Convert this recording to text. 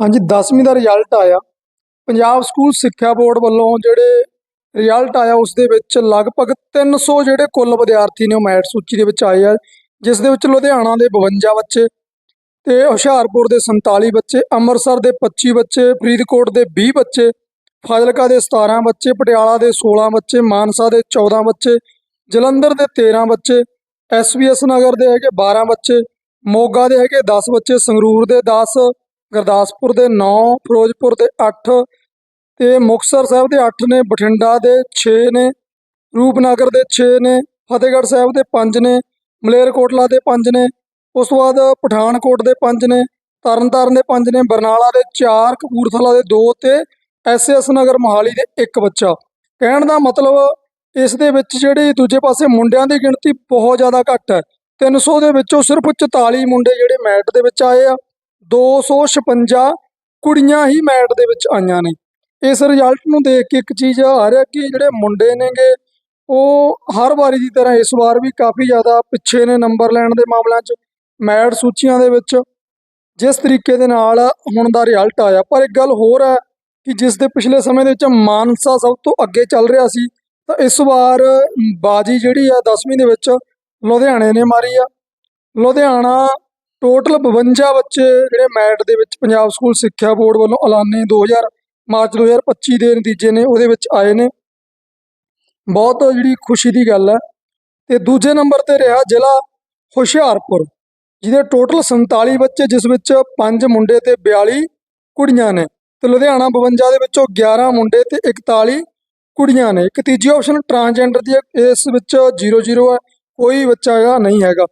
ਹਾਂਜੀ 10ਵੀਂ ਦਾ ਰਿਜ਼ਲਟ ਆਇਆ। ਪੰਜਾਬ ਸਕੂਲ ਸਿੱਖਿਆ ਬੋਰਡ ਵੱਲੋਂ ਜਿਹੜੇ ਰਿਜ਼ਲਟ ਆਇਆ ਉਸ ਦੇ ਵਿੱਚ ਲਗਭਗ 300 ਜਿਹੜੇ ਕੁੱਲ ਵਿਦਿਆਰਥੀ ਨੇ ਉਹ ਮੈਰਿਟ ਸੂਚੀ ਦੇ ਵਿੱਚ ਆਏ ਆ, ਜਿਸ ਦੇ ਵਿੱਚ ਲੁਧਿਆਣਾ ਦੇ 52 ਬੱਚੇ ਤੇ ਹੁਸ਼ਿਆਰਪੁਰ ਦੇ 47 ਬੱਚੇ, ਅੰਮ੍ਰਿਤਸਰ ਦੇ 25 ਬੱਚੇ, ਫਰੀਦਕੋਟ ਦੇ 20 ਬੱਚੇ, ਫਾਜ਼ਿਲਕਾ ਦੇ 17 ਬੱਚੇ, ਪਟਿਆਲਾ ਦੇ 16 ਬੱਚੇ, ਮਾਨਸਾ ਦੇ 14 ਬੱਚੇ, ਜਲੰਧਰ ਦੇ 13 ਬੱਚੇ ਐਸਵੀਐਸ ਨਗਰ ਦੇ ਹੈਗੇ 12 ਬੱਚੇ, ਮੋਗਾ ਦੇ ਹੈਗੇ 10 ਬੱਚੇ, ਸੰਗਰੂਰ ਦੇ 10 ਗੁਰਦਾਸਪੁਰ ਦੇ 9 ਫਿਰੋਜ਼ਪੁਰ ਦੇ 8 ਤੇ ਮੁਕਤਸਰ ਸਾਹਿਬ ਦੇ 8 ਨੇ, ਬਠਿੰਡਾ ਦੇ 6 ਨੇ, ਰੂਪਨਗਰ ਦੇ 6 ਨੇ, ਫਤਿਹਗੜ੍ਹ ਸਾਹਿਬ ਦੇ 5 ਨੇ, ਮਲੇਰਕੋਟਲਾ ਦੇ 5 ਨੇ, ਉਸ ਤੋਂ ਬਾਅਦ ਪਠਾਨਕੋਟ ਦੇ 5 ਨੇ, ਤਰਨਤਾਰਨ ਦੇ 5 ਨੇ, ਬਰਨਾਲਾ ਦੇ 4 ਕਪੂਰਥਲਾ ਦੇ 2 ਤੇ ਐਸਐਸ ਨਗਰ ਮੋਹਾਲੀ ਦੇ 1 ਬੱਚਾ। ਕਹਿਣ ਦਾ ਮਤਲਬ ਇਸ ਦੇ ਵਿੱਚ ਜਿਹੜੀ ਦੂਜੇ ਪਾਸੇ ਮੁੰਡਿਆਂ ਦੀ ਗਿਣਤੀ ਬਹੁਤ ਜ਼ਿਆਦਾ ਘੱਟ ਹੈ। 300 ਦੇ ਵਿੱਚੋਂ ਸਿਰਫ 44 ਮੁੰਡੇ ਜਿਹੜੇ ਮੈਟ ਦੇ ਵਿੱਚ ਆਏ ਆ। 256 ਕੁੜੀਆਂ ਹੀ ਮੈਟ ਦੇ ਵਿੱਚ ਆਈਆਂ ਨੇ। ਇਸ ਰਿਜ਼ਲਟ ਨੂੰ ਦੇਖ ਕੇ ਇੱਕ ਚੀਜ਼ ਆ ਰਿਹਾ ਕਿ ਜਿਹੜੇ ਮੁੰਡੇ ਨੇਗੇ, ਉਹ ਹਰ ਵਾਰੀ ਦੀ ਤਰ੍ਹਾਂ ਇਸ ਵਾਰ ਵੀ ਕਾਫੀ ਜ਼ਿਆਦਾ ਪਿੱਛੇ ਨੇ ਨੰਬਰ ਲੈਣ ਦੇ ਮਾਮਲਿਆਂ 'ਚ, ਮੈਟ ਸੂਚੀਆਂ ਦੇ ਵਿੱਚ। ਜਿਸ ਤਰੀਕੇ ਦੇ ਨਾਲ ਹੁਣ ਦਾ ਰਿਜ਼ਲਟ ਆਇਆ। ਪਰ ਇੱਕ ਗੱਲ ਹੋਰ ਹੈ ਕਿ ਜਿਸ ਦੇ ਪਿਛਲੇ ਸਮੇਂ ਦੇ ਵਿੱਚ ਮਾਨਸਾ ਸਭ ਤੋਂ ਅੱਗੇ ਚੱਲ ਰਿਹਾ ਸੀ, ਤਾਂ ਇਸ ਵਾਰ ਬਾਜੀ ਜਿਹੜੀ ਆ 10ਵੀਂ ਦੇ ਵਿੱਚ ਲੁਧਿਆਣੇ ਨੇ ਮਾਰੀ ਆ। ਲੁਧਿਆਣਾ ਟੋਟਲ 52 ਬੱਚੇ ਜਿਹੜੇ ਮੈਟ ਦੇ ਵਿੱਚ ਪੰਜਾਬ ਸਕੂਲ ਸਿੱਖਿਆ ਬੋਰਡ ਵੱਲੋਂ ਐਲਾਨੇ 2000 ਮਾਰਚ 2025 ਦੇ ਨਤੀਜੇ ਨੇ, ਉਹਦੇ ਵਿੱਚ ਆਏ ਨੇ। ਬਹੁਤ ਜਿਹੜੀ ਖੁਸ਼ੀ ਦੀ ਗੱਲ ਹੈ। ਤੇ ਦੂਜੇ ਨੰਬਰ ਤੇ ਰਿਹਾ ਜ਼ਿਲ੍ਹਾ ਹੁਸ਼ਿਆਰਪੁਰ, ਜਿਹਦੇ ਟੋਟਲ 47 ਬੱਚੇ, ਜਿਸ ਵਿੱਚ 5 ਮੁੰਡੇ ਤੇ 42 ਕੁੜੀਆਂ ਨੇ। ਤੇ ਲੁਧਿਆਣਾ 52 ਦੇ ਵਿੱਚੋਂ 11 ਮੁੰਡੇ ਤੇ 41 ਕੁੜੀਆਂ ਨੇ। ਇੱਕ ਤੀਜੀ ਆਪਸ਼ਨ ਟਰਾਂਸਜੈਂਡਰ ਦੀ ਇਸ ਵਿੱਚ 00 ਹੈ। ਕੋਈ ਬੱਚਾ ਜਿਹੜਾ ਨਹੀਂ ਹੈਗਾ।